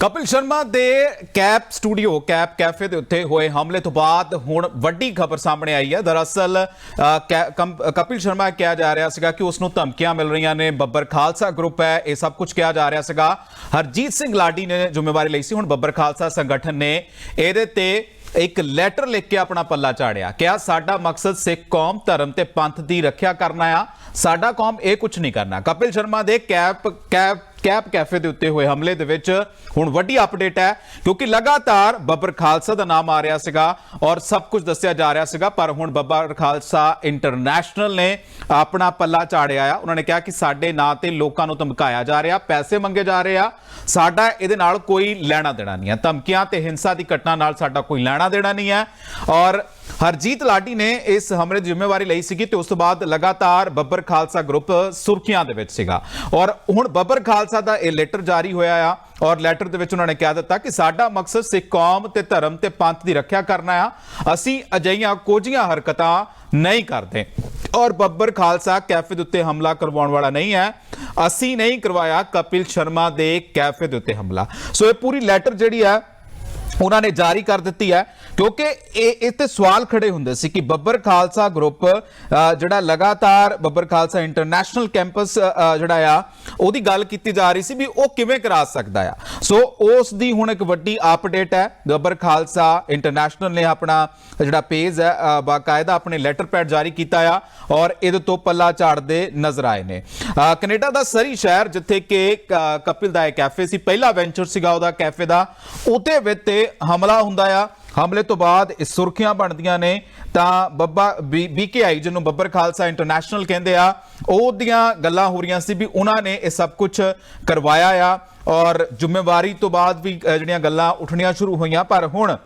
ਕਪਿਲ ਸ਼ਰਮਾ ਦੇ cap studio, cap cafe ਦੇ ਉੱਤੇ ਹੋਏ ਹਮਲੇ ਤੋਂ ਬਾਅਦ ਹੁਣ ਵੱਡੀ ਖਬਰ ਸਾਹਮਣੇ ਆਈ ਹੈ। ਦਰਅਸਲ ਕੈ- ਕੰਪ- ਕਪਿਲ ਸ਼ਰਮਾ ਕਿਹਾ ਜਾ ਰਿਹਾ ਸੀਗਾ ਕਿ ਉਸ ਨੂੰ ਧਮਕੀਆਂ ਮਿਲ ਰਹੀਆਂ ਨੇ। ਬੱਬਰ ਖਾਲਸਾ ਗਰੁੱਪ ਹੈ, ਇਹ ਸਭ ਕੁਝ ਕਿਹਾ ਜਾ ਰਿਹਾ ਸੀਗਾ। ਹਰਜੀਤ ਸਿੰਘ ਲਾਡੀ ਨੇ ਜ਼ਿੰਮੇਵਾਰੀ ਲਈ ਸੀ, ਹੁਣ ਬੱਬਰ ਖਾਲਸਾ ਸੰਗਠਨ ਨੇ ਇਹਦੇ ਤੇ ਇੱਕ ਲੈਟਰ ਲਿਖ ਕੇ ਆਪਣਾ ਪੱਲਾ ਝਾੜਿਆ ਕਿਹਾ, ਸਾਡਾ ਮਕਸਦ ਸਿੱਖ ਕੌਮ, ਧਰਮ ਤੇ ਪੰਥ ਦੀ ਰੱਖਿਆ ਕਰਨਾ ਆ। ਸਾਡਾ ਕੌਮ ਇਹ ਕੁਝ ਨਹੀਂ ਕਰਨਾ। ਕਪਿਲ ਸ਼ਰਮਾ ਦੇ ਕੈਪ ਕੈਪ ਕੈਪ ਕੈਫੇ ਦੇ ਉੱਤੇ ਹੋਏ ਹਮਲੇ ਦੇ ਵਿੱਚ ਹੁਣ ਵੱਡੀ ਅਪਡੇਟ ਹੈ, ਕਿਉਂਕਿ ਲਗਾਤਾਰ ਬੱਬਰ ਖਾਲਸਾ ਦਾ ਨਾਮ ਆ ਰਿਹਾ ਸੀਗਾ ਔਰ ਸਭ ਕੁਝ ਦੱਸਿਆ ਜਾ ਰਿਹਾ ਸੀਗਾ, ਪਰ ਹੁਣ ਬੱਬਰ ਖਾਲਸਾ ਇੰਟਰਨੈਸ਼ਨਲ ਨੇ ਆਪਣਾ ਪੱਲਾ ਝਾੜਿਆ ਆ। ਉਹਨਾਂ ਨੇ ਕਿਹਾ ਕਿ ਸਾਡੇ ਨਾਂ ਤੇ ਲੋਕਾਂ ਨੂੰ ਧਮਕਾਇਆ ਜਾ ਰਿਹਾ, ਪੈਸੇ ਮੰਗੇ ਜਾ ਰਹੇ ਆ, ਸਾਡਾ ਇਹਦੇ ਨਾਲ ਕੋਈ ਲੈਣਾ ਦੇਣਾ ਨਹੀਂ ਹੈ। ਧਮਕੀਆਂ ਤੇ ਹਿੰਸਾ ਦੀ ਘਟਨਾ ਨਾਲ ਸਾਡਾ ਕੋਈ ਲੈਣਾ ਦੇਣਾ ਨਹੀਂ ਹੈ ਔਰ ਹਰਜੀਤ ਲਾਡੀ ਨੇ ਇਸ ਹਮਲੇ ਦੀ ਜ਼ਿੰਮੇਵਾਰੀ ਲਈ ਸੀਗੀ ਤੇ ਉਸ ਤੋਂ ਬਾਅਦ ਲਗਾਤਾਰ ਬੱਬਰ ਖਾਲਸਾ ਗਰੁੱਪ ਸੁਰਖੀਆਂ ਦੇ ਵਿੱਚ ਸੀਗਾ। ਔਰ ਹੁਣ ਬੱਬਰ ਖਾਲਸਾ ਦਾ ਇਹ ਲੈਟਰ ਜਾਰੀ ਹੋਇਆ ਆ ਔਰ ਲੈਟਰ ਦੇ ਵਿੱਚ ਉਹਨਾਂ ਨੇ ਕਹਿ ਦਿੱਤਾ ਕਿ ਸਾਡਾ ਮਕਸਦ ਸਿੱਖ ਕੌਮ ਤੇ ਧਰਮ ਤੇ ਪੰਥ ਦੀ ਰੱਖਿਆ ਕਰਨਾ ਆ। ਅਸੀਂ ਅਜਈਆਂ ਕੋਝੀਆਂ ਹਰਕਤਾਂ ਨਹੀਂ ਕਰਦੇ। ਔਰ ਬੱਬਰ ਖਾਲਸਾ ਕੈਫੇ ਦੇ ਉੱਤੇ ਹਮਲਾ ਕਰਵਾਉਣ ਵਾਲਾ ਨਹੀਂ ਹੈ। ਅਸੀਂ ਨਹੀਂ ਕਰਵਾਇਆ ਕਪਿਲ ਸ਼ਰਮਾ ਦੇ ਕੈਫੇ ਦੇ ਉੱਤੇ ਹਮਲਾ। ਸੋ ਇਹ ਪੂਰੀ ਲੈਟਰ ਜਿਹੜੀ ਆ ਉਹਨਾਂ ਨੇ ਜਾਰੀ ਕਰ ਦਿੱਤੀ ਹੈ। ਕਿਉਂਕਿ ਇਹ ਇਹ ਤੇ ਸਵਾਲ ਖੜੇ ਹੁੰਦੇ ਸੀ ਕਿ ਬੱਬਰ ਖਾਲਸਾ ਗਰੁੱਪ ਜਿਹੜਾ ਲਗਾਤਾਰ ਬੱਬਰ ਖਾਲਸਾ ਇੰਟਰਨੈਸ਼ਨਲ ਕੈਂਪਸ ਜਿਹੜਾ ਆ ਉਹਦੀ ਗੱਲ ਕੀਤੀ ਜਾ ਰਹੀ ਸੀ ਵੀ ਉਹ ਕਿਵੇਂ ਕਰਾ ਸਕਦਾ ਆ। ਸੋ ਉਸ ਦੀ ਹੁਣ ਇੱਕ ਵੱਡੀ ਅਪਡੇਟ ਹੈ। ਬੱਬਰ ਖਾਲਸਾ ਇੰਟਰਨੈਸ਼ਨਲ ਨੇ ਆਪਣਾ ਜਿਹੜਾ ਪੇਜ ਹੈ ਬਾਕਾਇਦਾ ਆਪਣੇ ਲੈਟਰ ਪੈਡ ਜਾਰੀ ਕੀਤਾ ਆ ਔਰ ਇਹਦੇ ਤੋਂ ਪੱਲਾ ਝਾੜਦੇ ਨਜ਼ਰ ਆਏ ਨੇ। ਅ, ਕੈਨੇਡਾ ਦਾ ਸਰੀ ਸ਼ਹਿਰ ਜਿੱਥੇ ਕਿ ਕ- ਕਪਿਲ ਦਾ ਇਹ ਕੈਫੇ ਸੀ ਪਹਿਲਾ ਵੈਂਚਰ ਸੀਗਾ ਉਹਦਾ ਕੈਫੇ ਦਾ ਉਹਦੇ ਵਿੱਚ ਹਮਲਾ ਹੁੰਦਾ ਆ। ਹਮਲੇ ਤੋਂ ਬਾਅਦ ਇਹ ਸੁਰਖੀਆਂ ਬਣਦੀਆਂ ਨੇ, ਤਾਂ ਬੱਬਾ ਬੀਕੇਆਈ, ਜਿਹਨੂੰ ਬੱਬਰ ਖਾਲਸਾ ਇੰਟਰਨੈਸ਼ਨਲ ਕਹਿੰਦੇ ਆ ਉਹਦੀਆਂ ਗੱਲਾਂ ਹੋ ਰਹੀਆਂ ਸੀ ਵੀ ਉਹਨਾਂ ਨੇ ਇਹ ਸਭ ਕੁਝ ਕਰਵਾਇਆ ਆ ਔਰ ਜ਼ਿੰਮੇਵਾਰੀ ਤੋਂ ਬਾਅਦ ਵੀ ਜਿਹੜੀਆਂ ਗੱਲਾਂ ਉੱਠਣੀਆਂ ਸ਼ੁਰੂ ਹੋਈਆਂ, ਪਰ ਹੁਣ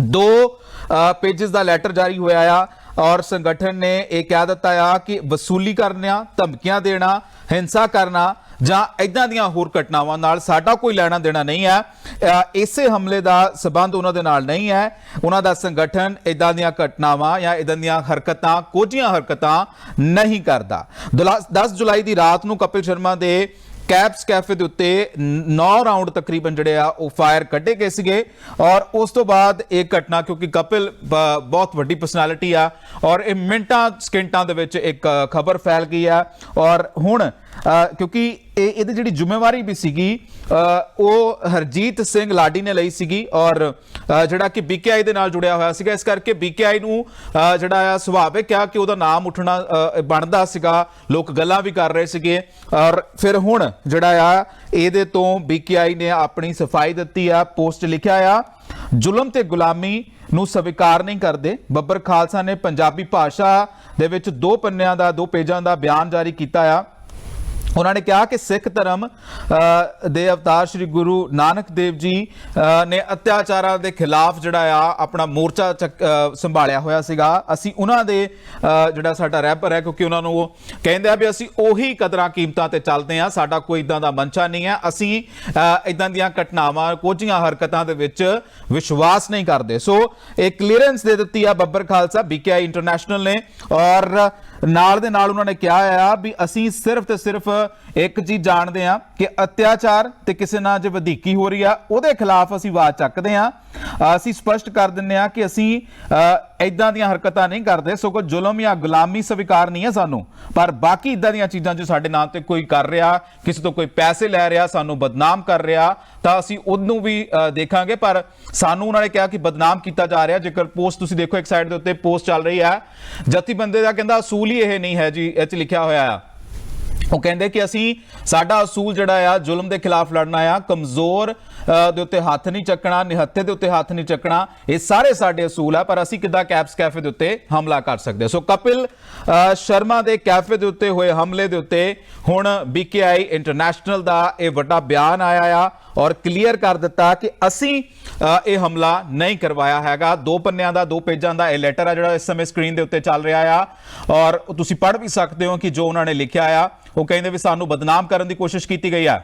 ਦੋ ਪੇजेस ਦਾ ਲੈਟਰ ਜਾਰੀ ਹੋਇਆ ਆ ਔਰ ਸੰਗਠਨ ਨੇ ਇਹ ਕਹਿ ਦਿੱਤਾ ਆ ਕਿ ਵਸੂਲੀ ਕਰਨਾ ਧਮਕੀਆਂ ਦੇਣਾ, ਹਿੰਸਾ ਕਰਨਾ ਜਾਂ ਇਦਾਂ ਦੀਆਂ ਹੋਰ ਘਟਨਾਵਾਂ ਨਾਲ ਸਾਡਾ ਕੋਈ ਲੈਣਾ ਦੇਣਾ ਨਹੀਂ ਹੈ। ਇਸੇ ਹਮਲੇ ਦਾ ਸਬੰਧ ਉਹਨਾਂ ਦੇ ਨਾਲ ਨਹੀਂ ਹੈ। ਉਹਨਾਂ ਦਾ ਸੰਗਠਨ ਇਦਾਂ ਦੀਆਂ ਘਟਨਾਵਾਂ ਜਾਂ ਇਦਾਂ ਦੀਆਂ ਹਰਕਤਾਂ, ਕੋਝੀਆਂ ਹਰਕਤਾਂ ਨਹੀਂ ਕਰਦਾ। 10 ਜੁਲਾਈ ਦੀ ਰਾਤ ਨੂੰ ਕਪਿਲ ਸ਼ਰਮਾ ਦੇ ਕੈਪਸ ਕੈਫੇ ਦੇ ਉੱਤੇ 9 ਰਾਉਂਡ ਤਕਰੀਬਨ ਜਿਹੜੇ ਆ, ਉਹ ਫਾਇਰ ਕੱਢੇ ਗਏ ਸੀਗੇ। ਔਰ ਉਸ ਤੋਂ ਬਾਅਦ ਇਹ ਘਟਨਾ, ਕਿਉਂਕਿ ਕਪਿਲ ਬ- ਬਹੁਤ ਵੱਡੀ ਪਰਸਨੈਲਿਟੀ ਆ, ਔਰ ਇਹ ਮਿੰਟਾਂ, ਸਕਿੰਟਾਂ ਦੇ ਵਿੱਚ ਇੱਕ ਖਬਰ ਫੈਲ ਗਈ ਆ। ਔਰ ਹੁਣ ਕਿਉਂਕਿ ਇਹ ਇਹਦੀ ਜਿਹੜੀ ਜ਼ਿੰਮੇਵਾਰੀ ਵੀ ਸੀਗੀ ਉਹ ਹਰਜੀਤ ਸਿੰਘ ਲਾਡੀ ਨੇ ਲਈ ਸੀਗੀ ਔਰ ਜਿਹੜਾ ਕਿ ਬੀਕੇਆਈ ਦੇ ਨਾਲ ਜੁੜਿਆ ਹੋਇਆ ਸੀਗਾ। ਇਸ ਕਰਕੇ ਬੀਕੇਆਈ ਨੂੰ ਜਿਹੜਾ ਆ ਸੁਭਾਵਿਕ ਆ ਕਿ ਉਹਦਾ ਨਾਮ ਉੱਠਣਾ ਬਣਦਾ ਸੀਗਾ। ਲੋਕ ਗੱਲਾਂ ਵੀ ਕਰ ਰਹੇ ਸੀਗੇ ਔਰ ਫਿਰ ਹੁਣ ਜਿਹੜਾ ਆ, ਇਹਦੇ ਤੋਂ ਬੀਕੇਆਈ ਨੇ ਆਪਣੀ ਸਫ਼ਾਈ ਦਿੱਤੀ ਆ, ਪੋਸਟ ਲਿਖਿਆ ਆ, ਜ਼ੁਲਮ ਤੇ ਗੁਲਾਮੀ ਨੂੰ ਸਵੀਕਾਰ ਨਹੀਂ ਕਰਦੇ। ਬੱਬਰ ਖਾਲਸਾ ਨੇ ਪੰਜਾਬੀ ਭਾਸ਼ਾ ਦੇ ਵਿੱਚ ਦੋ ਪੰਨਿਆਂ ਦਾ, ਦੋ ਪੇਜਾਂ ਦਾ ਬਿਆਨ ਜਾਰੀ ਕੀਤਾ ਆ। ਉਹਨਾਂ ਨੇ ਕਿਹਾ ਕਿ ਸਿੱਖ ਧਰਮ ਦੇ ਅਵਤਾਰ ਸ੍ਰੀ ਗੁਰੂ ਨਾਨਕ ਦੇਵ ਜੀ ਨੇ ਅਤਿਆਚਾਰਾਂ ਦੇ ਖਿਲਾਫ ਜਿਹੜਾ ਆ ਆਪਣਾ ਮੋਰਚਾ ਚੱਕ- ਸੰਭਾਲਿਆ ਹੋਇਆ ਸੀਗਾ। ਅਸੀਂ ਉਹਨਾਂ ਦੇ ਜਿਹੜਾ ਸਾਡਾ ਰੈਪਰ ਹੈ, ਕਿਉਂਕਿ ਉਹਨਾਂ ਨੂੰ ਉਹ ਕਹਿੰਦੇ ਆ ਵੀ ਅਸੀਂ ਉਹੀ ਕਦਰਾਂ ਕੀਮਤਾਂ ਤੇ ਚੱਲਦੇ ਆ ਸਾਡਾ ਕੋਈ ਇਦਾਂ ਦਾ ਮਨਸ਼ਾ ਨਹੀਂ ਹੈ। ਅਸੀਂ ਇਦਾਂ ਦੀਆਂ ਘਟਨਾਵਾਂ ਕੋਝੀਆਂ ਹਰਕਤਾਂ ਦੇ ਵਿੱਚ ਵਿਸ਼ਵਾਸ ਨਹੀਂ ਕਰਦੇ। ਸੋ ਇਹ ਕਲੀਅਰੈਂਸ ਦੇ ਦਿੱਤੀ ਆ ਬੱਬਰ ਖਾਲਸਾ ਬੀਕੇਆਈ ਇੰਟਰਨੈਸ਼ਨਲ ਨੇ ਔਰ ਨਾਲ ਦੇ ਨਾਲ ਉਹਨਾਂ ਨੇ ਕਿਹਾ ਆ ਵੀ ਅਸੀਂ ਸਿਰਫ ਤੇ ਸਿਰਫ ਇੱਕ ਚੀਜ਼ ਜਾਣਦੇ ਆ ਕਿ ਅਤਿਆਚਾਰ ਤੇ ਕਿਸੇ ਨਾਲ ਜੇ ਵਧੀਕੀ ਹੋ ਰਹੀ ਆ, ਉਹਦੇ ਖਿਲਾਫ ਅਸੀਂ ਆਵਾਜ਼ ਚੱਕਦੇ ਆ ਅਸੀਂ ਸਪਸ਼ਟ ਕਰ ਦਿੰਨੇ ਆ ਕਿ ਅਸੀਂ ਇਦਾਂ ਦੀਆਂ ਹਰਕਤਾਂ ਨਹੀਂ ਕਰਦੇ ਸਗੋਂ ਜ਼ੁਲਮ ਜਾਂ ਗੁਲਾਮੀ ਸਵੀਕਾਰ ਨਹੀਂ ਹੈ ਸਾਨੂੰ। ਪਰ ਬਾਕੀ ਇਦਾਂ ਦੀਆਂ ਚੀਜ਼ਾਂ ਜੋ ਸਾਡੇ ਨਾਂ ਤੇ ਕੋਈ ਕਰ ਰਿਹਾ, ਕਿਸੇ ਤੋਂ ਕੋਈ ਪੈਸੇ ਲੈ ਰਿਹਾ, ਸਾਨੂੰ ਬਦਨਾਮ ਕਰ ਰਿਹਾ ਤਾਂ ਅਸੀਂ ਉਹਨੂੰ ਵੀ ਦੇਖਾਂਗੇ, ਪਰ ਸਾਨੂੰ ਉਹਨਾਂ ਨੇ ਕਿਹਾ ਕਿ ਬਦਨਾਮ ਕੀਤਾ ਜਾ ਰਿਹਾ। ਜੇਕਰ ਪੋਸਟ ਤੁਸੀਂ ਦੇਖੋ ਇੱਕ ਸਾਈਡ ਦੇ ਉੱਤੇ ਪੋਸਟ ਚੱਲ ਰਹੀ ਹੈ ਜਤੀ ਦਾ ਕਹਿੰਦਾ ਅਸੂਲ ਹੀ ਇਹ ਨਹੀਂ ਹੈ ਜੀ, ਇਹ ਚ ਲਿਖਿਆ ਹੋਇਆ ਆ। ਉਹ ਕਹਿੰਦੇ ਕਿ ਅਸੀਂ, ਸਾਡਾ ਅਸੂਲ ਜਿਹੜਾ ਆ, ਜ਼ੁਲਮ ਦੇ ਖਿਲਾਫ ਲੜਨਾ ਆ, ਕਮਜ਼ੋਰ ਦੇ ਉੱਤੇ ਹੱਥ ਨਹੀਂ ਚੱਕਣਾ, ਨਿਹੱਥੇ ਦੇ ਉੱਤੇ ਹੱਥ ਨਹੀਂ ਚੱਕਣਾ, ਇਹ ਸਾਰੇ ਸਾਡੇ ਅਸੂਲ ਆ, ਪਰ ਅਸੀਂ ਕਿੱਦਾਂ ਕੈਪਸ ਕੈਫੇ ਦੇ ਉੱਤੇ ਹਮਲਾ ਕਰ ਸਕਦੇ ਸੋ ਕਪਿਲ ਸ਼ਰਮਾ ਦੇ ਕੈਫੇ ਦੇ ਉੱਤੇ ਹੋਏ ਹਮਲੇ ਦੇ ਉੱਤੇ ਹੁਣ ਬੀਕੇਆਈ ਇੰਟਰਨੈਸ਼ਨਲ ਦਾ ਇਹ ਵੱਡਾ ਬਿਆਨ ਆਇਆ ਆ ਔਰ ਕਲੀਅਰ ਕਰ ਦਿੱਤਾ ਕਿ ਅਸੀਂ ਇਹ ਹਮਲਾ ਨਹੀਂ ਕਰਵਾਇਆ ਹੈਗਾ। ਦੋ ਪੰਨਿਆਂ ਦਾ, ਦੋ ਪੇਜਾਂ ਦਾ ਇਹ ਲੈਟਰ ਆ ਜਿਹੜਾ ਇਸ ਸਮੇਂ ਸਕਰੀਨ ਦੇ ਉੱਤੇ ਚੱਲ ਰਿਹਾ ਆ। ਔਰ ਤੁਸੀਂ ਪੜ੍ਹ ਵੀ ਸਕਦੇ ਹੋ ਕਿ ਜੋ ਉਹਨਾਂ ਨੇ ਲਿਖਿਆ ਆ, ਉਹ ਕਹਿੰਦੇ ਵੀ ਸਾਨੂੰ ਬਦਨਾਮ ਕਰਨ ਦੀ ਕੋਸ਼ਿਸ਼ ਕੀਤੀ ਗਈ ਆ।